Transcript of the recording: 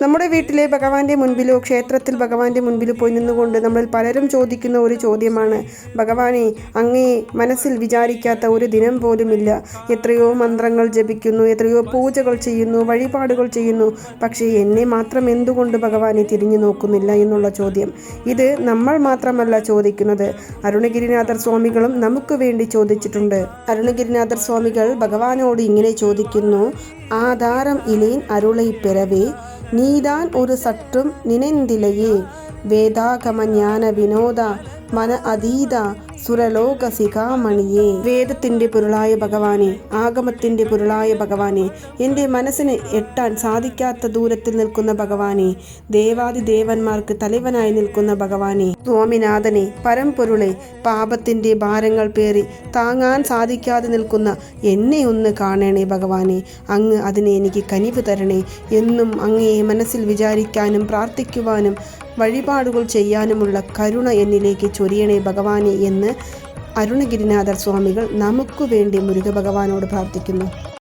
നമ്മുടെ വീട്ടിലെ ഭഗവാന്റെ മുൻപിലോ ക്ഷേത്രത്തിൽ ഭഗവാന്റെ മുൻപിൽ പോയി നിന്നുകൊണ്ട് നമ്മൾ പലരും ചോദിക്കുന്ന ഒരു ചോദ്യമാണ് ഭഗവാനെ അങ്ങേ മനസ്സിൽ വിചാരിക്കാത്ത ഒരു ദിനം പോലുമില്ല. എത്രയോ മന്ത്രങ്ങൾ ജപിക്കുന്നു എത്രയോ പൂജകൾ ചെയ്യുന്നു വഴിപാടുകൾ ചെയ്യുന്നു. പക്ഷേ എന്നെ മാത്രം എന്തുകൊണ്ട് ഭഗവാനെ തിരിഞ്ഞു നോക്കുന്നില്ല എന്നുള്ള ചോദ്യം. ഇത് നമ്മൾ മാത്രമല്ല ചോദിക്കുന്നത്. അരുണഗിരിനാഥർ സ്വാമികളും നമുക്ക് വേണ്ടി ചോദിച്ചിട്ടുണ്ട്. അരുണഗിരിനാഥർ സ്വാമികൾ ഭഗവാനോട് ഇങ്ങനെ ചോദിക്കുന്നു ആധാരം ഇലേൻ അരുളൈ പിറവേ நீதான் ஒரு சற்றும் நினைந்திலையே. வேதாகம ஞான வினோதா மன அதீதா സുരലോക സിഖാമണിയെ വേദത്തിന്റെ പൊരുളായ ഭഗവാനെ ആഗമത്തിന്റെ പൊരുളായ ഭഗവാനെ എന്റെ മനസ്സിന് എട്ടാൻ സാധിക്കാത്ത ദൂരത്തിൽ നിൽക്കുന്ന ഭഗവാനെ ദേവാദി ദേവന്മാർക്ക് തലവനായി നിൽക്കുന്ന ഭഗവാനെ സ്വാമിനാഥനെ പരമ്പൊരുളെ പാപത്തിന്റെ ഭാരങ്ങൾ പേറി താങ്ങാൻ സാധിക്കാതെ നിൽക്കുന്ന എന്നെ ഒന്ന് കാണണേ ഭഗവാനെ അങ്ങ് അതിനെ എനിക്ക് കനിവ് തരണേ എന്നും അങ്ങയെ മനസ്സിൽ വിചാരിക്കാനും പ്രാർത്ഥിക്കുവാനും വഴിപാടുകൾ ചെയ്യാനുമുള്ള കരുണ എന്നിലേക്ക് ചൊരിയണേ ഭഗവാനെ എന്ന് അരുണഗിരിനാഥർ സ്വാമികൾ നമുക്ക് വേണ്ടി മുരുക ഭഗവാനോട് പ്രാർത്ഥിക്കുന്നു.